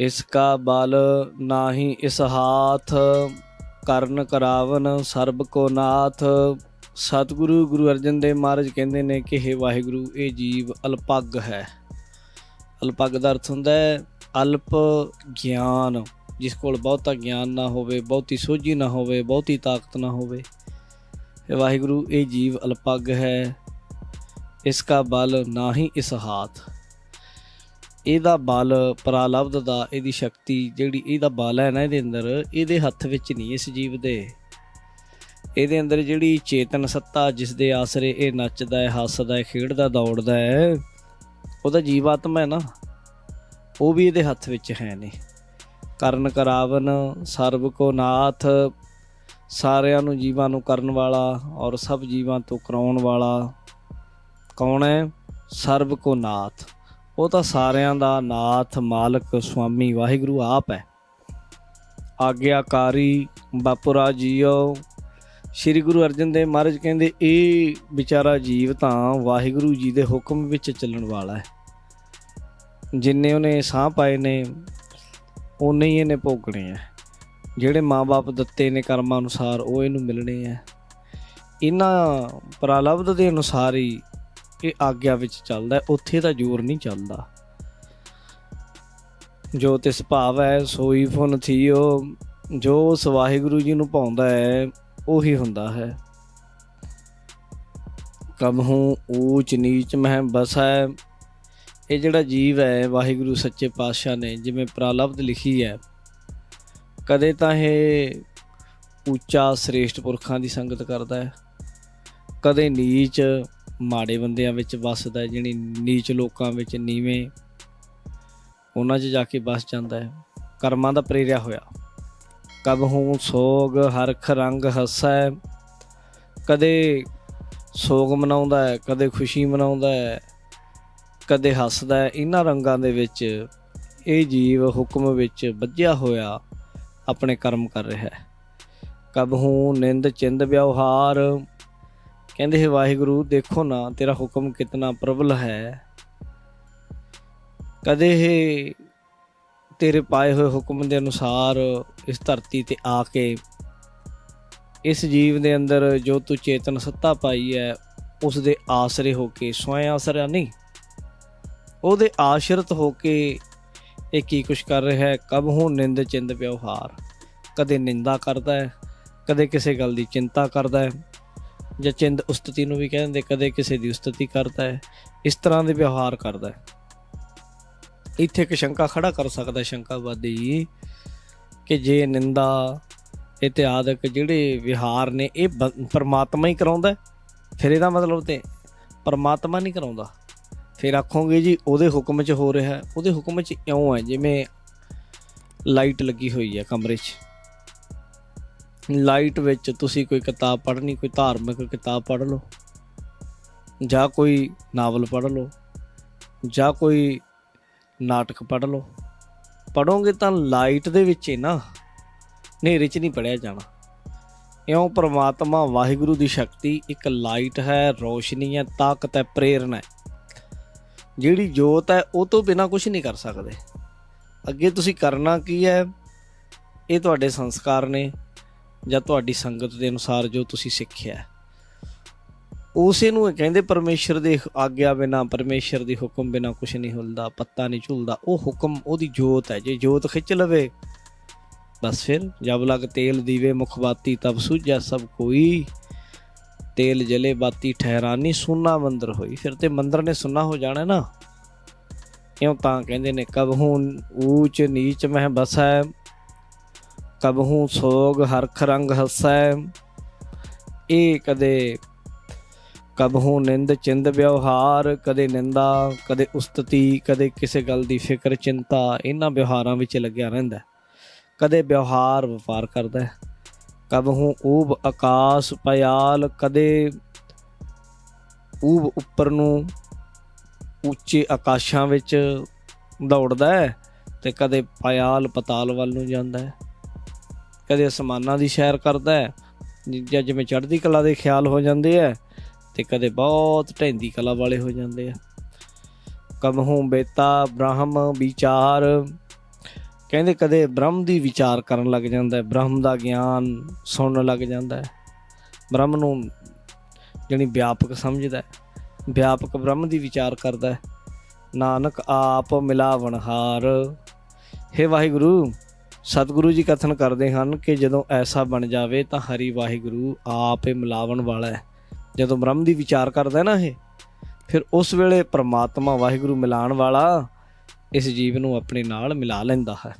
ਇਸਕਾ ਬਲ ਨਾਹੀ ਇਸ ਹਾਥ, ਕਰਨ ਕਰਾਵਨ ਸਰਬ ਕੋ ਨਾਥ। ਸਤਿਗੁਰੂ ਗੁਰੂ ਅਰਜਨ ਦੇਵ ਮਹਾਰਾਜ ਕਹਿੰਦੇ ਨੇ ਕਿ हे ਵਾਹਿਗੁਰੂ, ਇਹ ਜੀਵ ਅਲਪੱਗ ਹੈ। ਅਲਪੱਗ ਦਾ ਅਰਥ ਹੁੰਦਾ ਹੈ ਅਲਪ ਗਿਆਨ, ਜਿਸ ਕੋਲ ਬਹੁਤਾ ਗਿਆਨ ਨਾ ਹੋਵੇ, ਬਹੁਤੀ ਸੋਝੀ ਨਾ ਹੋਵੇ, ਬਹੁਤੀ ਤਾਕਤ ਨਾ ਹੋਵੇ। हे ਵਾਹਿਗੁਰੂ, ਇਹ ਜੀਵ ਅਲਪੱਗ ਹੈ। ਇਸਕਾ ਬਲ ਨਾਹੀ ਇਸ ਹਾਥ। ਇਹਦਾ ਬਲ ਪ੍ਰਾਲਬਧ ਦਾ, ਇਹਦੀ ਸ਼ਕਤੀ ਜਿਹੜੀ ਇਹਦਾ ਬਲ ਹੈ ਨਾ ਇਹਦੇ ਅੰਦਰ, ਇਹਦੇ ਹੱਥ ਵਿੱਚ ਨਹੀਂ ਇਸ ਜੀਵ ਦੇ। ਇਹਦੇ ਅੰਦਰ ਜਿਹੜੀ ਚੇਤਨ ਸੱਤਾ ਜਿਸ ਦੇ ਆਸਰੇ ਇਹ ਨੱਚਦਾ ਹੈ, ਹੱਸਦਾ ਹੈ, ਖੇਡਦਾ, ਦੌੜਦਾ ਹੈ, ਉਹਦਾ ਜੀਵਾਤਮਾ ਹੈ ਨਾ, ਉਹ ਵੀ ਇਹਦੇ ਹੱਥ ਵਿੱਚ ਹੈ ਨਹੀਂ। ਕਰਨ ਕਰਾਵਨ, ਸਰਬ ਕੋ ਨਾਥ, ਸਾਰਿਆਂ ਨੂੰ ਜੀਵਾਂ ਨੂੰ ਕਰਨ ਵਾਲਾ ਔਰ ਸਭ ਜੀਵਾਂ ਤੋਂ ਕਰਾਉਣ ਵਾਲਾ ਕੌਣ ਹੈ? ਸਰਬ ਕੋ ਨਾਥ। ਉਹ ਤਾਂ ਸਾਰਿਆਂ ਦਾ ਨਾਥ ਮਾਲਕ ਸੁਆਮੀ ਵਾਹਿਗੁਰੂ ਆਪ ਹੈ। ਆਗਿਆਕਾਰੀ ਬਾਪੁਰਾ ਜੀਓ, ਸ੍ਰੀ ਗੁਰੂ ਅਰਜਨ ਦੇਵ ਮਹਾਰਾਜ ਕਹਿੰਦੇ, ਇਹ ਵਿਚਾਰਾ ਜੀਵ ਤਾਂ ਵਾਹਿਗੁਰੂ ਜੀ ਦੇ ਹੁਕਮ ਵਿੱਚ ਚੱਲਣ ਵਾਲਾ ਹੈ। ਜਿੰਨੇ ਉਹਨੇ ਸਾਹ ਪਾਏ ਨੇ ਉਨੇ ਹੀ ਇਹਨੇ ਭੋਗਣੇ ਆ। ਜਿਹੜੇ ਮਾਪੇ ਦਿੱਤੇ ਨੇ ਕਰਮਾਂ ਅਨੁਸਾਰ, ਉਹ ਇਹਨੂੰ ਮਿਲਣੇ ਆ। ਇਹਨਾਂ ਪ੍ਰਾਲਬਧ ਦੇ ਅਨੁਸਾਰ ਹੀ ਇਹ ਆਗਿਆ ਵਿੱਚ ਚੱਲਦਾ, ਉੱਥੇ ਤਾਂ ਜ਼ੋਰ ਨਹੀਂ ਚੱਲਦਾ। ਜੋ ਤਿਸ ਭਾਵ ਹੈ ਸੋਈ ਫੁਨ ਥੀਓ, ਜੋ ਉਸ ਵਾਹਿਗੁਰੂ ਜੀ ਨੂੰ ਪਾਉਂਦਾ ਹੈ, ਉਹੀ ਹੁੰਦਾ ਹੈ। ਕਬਹੂ ਊਚ ਨੀਚ ਮਹਿ ਬਸੈ, ਇਹ ਜਿਹੜਾ ਜੀਵ ਹੈ, ਵਾਹਿਗੁਰੂ ਸੱਚੇ ਪਾਤਸ਼ਾਹ ਨੇ, ਜਿਵੇਂ ਪ੍ਰਾਲਬਧ ਲਿਖੀ ਹੈ, ਕਦੇ ਤਾਂ ਇਹ ਉੱਚਾ, ਸ੍ਰੇਸ਼ਟ ਪੁਰਖਾਂ ਦੀ ਸੰਗਤ ਕਰਦਾ ਹੈ, ਕਦੇ ਨੀਚ ਮਾੜੇ ਬੰਦਿਆਂ ਵਿੱਚ ਵੱਸਦਾ ਜਿਹੜੀ ਨੀਚ ਲੋਕਾਂ ਵਿੱਚ ਨੀਵੇਂ, ਉਹਨਾਂ 'ਚ ਜਾ ਕੇ ਵੱਸ ਜਾਂਦਾ ਹੈ। ਕਰਮਾਂ ਦਾ ਪ੍ਰੇਰਿਆ ਹੋਇਆ। ਕਬ ਹੂੰ ਸੋਗ ਹਰਖ ਰੰਗ ਹੱਸੈ। ਕਦੇ ਸੋਗ ਮਨਾਉਂਦਾ ਹੈ, ਕਦੇ ਖੁਸ਼ੀ ਮਨਾਉਂਦਾ ਹੈ, ਕਦੇ ਹੱਸਦਾ ਹੈ। ਇਹਨਾਂ ਰੰਗਾਂ ਦੇ ਵਿੱਚ ਇਹ ਜੀਵ ਹੁਕਮ ਵਿੱਚ ਵੱਜਿਆ ਹੋਇਆ ਆਪਣੇ ਕਰਮ ਕਰ ਰਿਹਾ ਹੈ। ਕਬਹੂ ਨਿੰਦ, ਚਿੰਦ, ਵਿਵਹਾਰ ਕਹਿੰਦੇ, ਹੈ ਵਾਹਿਗੁਰੂ, ਦੇਖੋ ਨਾ, ਤੇਰਾ ਹੁਕਮ ਕਿਤਨਾ ਪ੍ਰਬਲ ਹੈ। ਕਦੇ ਇਹ ਤੇਰੇ ਪਾਏ ਹੋਏ ਹੁਕਮ ਦੇ ਅਨੁਸਾਰ ਇਸ ਧਰਤੀ ਤੇ ਆ ਕੇ ਇਸ ਜੀਵ ਦੇ ਅੰਦਰ ਜੋ ਤੂੰ ਚੇਤਨ ਸੱਤਾ ਪਾਈ ਹੈ, ਉਸ ਦੇ ਆਸਰੇ ਹੋ ਕੇ, ਸਵੈ ਆਸਰਾ ਨਹੀਂ, ਉਹਦੇ ਆਸ਼ਰਿਤ ਹੋ ਕੇ ਇਹ ਕੀ ਕੁਛ ਕਰ ਰਿਹਾ ਹੈ? ਕਬ ਹੂੰ ਨਿੰਦ ਚਿੰਦ ਵਿਵਹਾਰ? ਕਦੇ ਨਿੰਦਾ ਕਰਦਾ ਹੈ, ਕਦੇ ਕਿਸੇ ਗੱਲ ਦੀ ਚਿੰਤਾ ਕਰਦਾ ਹੈ। ਜਾਂ ਚਿੰਦ ਉਸਤਤੀ ਨੂੰ ਵੀ ਕਹਿੰਦੇ, ਕਦੇ ਕਿਸੇ ਦੀ ਉਸਤਤੀ ਕਰਦਾ ਹੈ, ਇਸ ਤਰ੍ਹਾਂ ਦੇ ਵਿਵਹਾਰ ਕਰਦਾ ਹੈ। ਇੱਥੇ ਇੱਕ ਸ਼ੰਕਾ ਖੜਾ ਕਰ ਸਕਦਾ ਹੈ, ਸ਼ੰਕਾਵਾਦੀ, ਕਿ ਜੇ ਨਿੰਦਾ ਇਤਿਆਦਿਕ ਜਿਹੜੇ ਵਿਹਾਰ ਨੇ, ਇਹ ਬ- ਪਰਮਾਤਮਾ ਹੀ ਕਰਾਉਂਦਾ ਫਿਰ ਇਹਦਾ ਮਤਲਬ ਤੇ ਪਰਮਾਤਮਾ ਨਹੀਂ ਕਰਾਉਂਦਾ। ਫਿਰ ਆਖੋਗੇ ਜੀ, ਉਹਦੇ ਹੁਕਮ 'ਚ ਹੋ ਰਿਹਾ ਉਹਦੇ ਹੁਕਮ 'ਚ ਇਉਂ ਹੈ, ਜਿਵੇਂ ਲਾਈਟ ਲੱਗੀ ਹੋਈ ਹੈ ਕਮਰੇ 'ਚ। ਲਾਈਟ ਵਿੱਚ ਤੁਸੀਂ ਕੋਈ ਕਿਤਾਬ ਪੜ੍ਹਨੀ, ਕੋਈ ਧਾਰਮਿਕ ਕਿਤਾਬ ਪੜ੍ਹ ਲਓ, ਜਾਂ ਕੋਈ ਨਾਵਲ ਪੜ੍ਹ ਲਓ, ਜਾਂ ਕੋਈ ਨਾਟਕ ਪੜ੍ਹ ਲਓ ਪੜੋਗੇ ਤਾਂ ਲਾਈਟ ਦੇ ਵਿੱਚ ਹੀ ਨਾ ਹਨੇਰੇ 'ਚ ਨਹੀਂ ਪੜਿਆ ਜਾਣਾ। ਇਉਂ ਪ੍ਰਮਾਤਮਾ ਵਾਹਿਗੁਰੂ ਦੀ ਸ਼ਕਤੀ ਇੱਕ ਲਾਈਟ ਹੈ, ਰੋਸ਼ਨੀ ਹੈ, ਤਾਕਤ ਹੈ, ਪ੍ਰੇਰਣਾ ਹੈ। ਜਿਹੜੀ ਜੋਤ ਹੈ, ਉਹ ਤੋਂ ਬਿਨਾ ਕੁਝ ਨਹੀਂ ਕਰ ਸਕਦੇ। ਅੱਗੇ ਤੁਸੀਂ ਕਰਨਾ ਕੀ ਹੈ? ਇਹ ਤੁਹਾਡੇ ਸੰਸਕਾਰ ਨੇ ਜਾਂ ਤੁਹਾਡੀ ਸੰਗਤ ਦੇ ਅਨੁਸਾਰ ਜੋ ਤੁਸੀਂ ਸਿੱਖਿਆ ਉਸੇ ਨੂੰ ਕਹਿੰਦੇ ਪਰਮੇਸ਼ਰ ਦੇ ਆਗਿਆ ਬਿਨਾ, ਪਰਮੇਸ਼ਰ ਦੀ ਹੁਕਮ ਬਿਨਾ ਕੁਝ ਨਹੀਂ ਹੁੰਦਾ, ਪੱਤਾ ਨਹੀਂ ਝੁਲਦਾ। ਉਹ ਹੁਕਮ, ਉਹਦੀ ਜੋਤ ਹੈ। ਜੇ ਜੋਤ ਖਿੱਚ ਲਵੇ, ਬਸ ਫਿਰ ਜਬ ਲਗ ਤੇਲ ਦੀਵੇ ਮੁਖਬਾਤੀ ਤਬ ਸੁਝਾ ਸਭ ਕੋਈ। ਤੇਲ ਜਲੇ ਬਾਤੀ, ਠਹਿਰਾਨੀ ਸੁਨਾ ਮੰਦਰ ਹੋਈ। ਫਿਰ ਤੇ ਮੰਦਰ ਨੇ ਸੁਨਾ ਹੋ ਜਾਣਾ ਨਾ। ਕਿਉਂ ਤਾਂ ਕਹਿੰਦੇ ਨੇ ਕਬਹੂ ਊਚ ਨੀਚ ਮਹਿ ਬਸੈ ਕਬਹੂ ਸੋਗ ਹਰਖ ਰੰਗ ਹੱਸੈ। ਇਹ ਕਦੇ ਕਬਹੂ ਨਿੰਦ ਚਿੰਦ ਵਿਵਹਾਰ, ਕਦੇ ਨਿੰਦਾ, ਕਦੇ ਉਸਤਤੀ, ਕਦੇ ਕਿਸੇ ਗੱਲ ਦੀ ਫਿਕਰ, ਚਿੰਤਾ, ਇਹਨਾਂ ਵਿਵਹਾਰਾਂ ਵਿੱਚ ਲੱਗਿਆ ਰਹਿੰਦਾ ਕਦੇ ਵਿਵਹਾਰ ਵਪਾਰ ਕਰਦਾ ਹੈ। ਕਬਹੂ ਊਬ ਆਕਾਸ਼ ਪਿਆਲ ਕਦੇ ਊਬ ਉੱਪਰ ਨੂੰ ਉੱਚੇ ਆਕਾਸ਼ਾਂ ਵਿੱਚ ਦੌੜਦਾ ਹੈ ਤੇ ਕਦੇ ਪਿਆਲ ਪਤਾਲ ਵੱਲ ਨੂੰ ਜਾਂਦਾ ਹੈ। ਕਦੇ ਅਸਮਾਨਾਂ ਦੀ ਸੈਰ ਕਰਦਾ ਹੈ, ਜਾਂ ਜਿਵੇਂ ਚੜ੍ਹਦੀ ਕਲਾ ਦੇ ਖਿਆਲ ਹੋ ਜਾਂਦੇ ਆ ਤੇ ਕਦੇ ਬਹੁਤ ਢੈਂਦੀ ਕਲਾ ਵਾਲੇ ਹੋ ਜਾਂਦੇ ਆ ਕਮਹੂ ਬੇਤਾ, ਬ੍ਰਹਮ ਵਿਚਾਰ। ਕਹਿੰਦੇ ਕਦੇ ਬ੍ਰਹਮ ਦੀ ਵਿਚਾਰ ਕਰਨ ਲੱਗ ਜਾਂਦਾ ਹੈ, ਬ੍ਰਹਮ ਦਾ ਗਿਆਨ ਸੁਣਨ ਲੱਗ ਜਾਂਦਾ ਹੈ। ਬ੍ਰਹਮ ਨੂੰ ਜਣੀ ਵਿਆਪਕ ਸਮਝਦਾ ਹੈ, ਵਿਆਪਕ ਬ੍ਰਹਮ ਦੀ ਵਿਚਾਰ ਕਰਦਾ ਹੈ। ਨਾਨਕ ਆਪ ਮਿਲਾਵਣਹਾਰ। ਹੇ ਵਾਹਿਗੁਰੂ ਸਤਿਗੁਰੂ ਜੀ ਕਥਨ ਕਰਦੇ ਹਨ ਕਿ ਜਦੋਂ ਐਸਾ ਬਣ ਜਾਵੇ ਤਾਂ ਹਰੀ ਵਾਹਿਗੁਰੂ ਆਪ ਹੀ ਮਿਲਾਵਣ ਵਾਲਾ ਹੈ। ਜਦੋਂ ਬ੍ਰਹਮ ਦੀ ਵਿਚਾਰ ਕਰਦਾ ਹੈ ਨਾ ਇਹ, ਫਿਰ ਉਸ ਵੇਲੇ ਪ੍ਰਮਾਤਮਾ ਵਾਹਿਗੁਰੂ ਮਿਲਾਣ ਵਾਲਾ ਇਸ ਜੀਵ ਨੂੰ ਆਪਣੇ ਨਾਲ ਮਿਲਾ ਲੈਂਦਾ ਹੈ।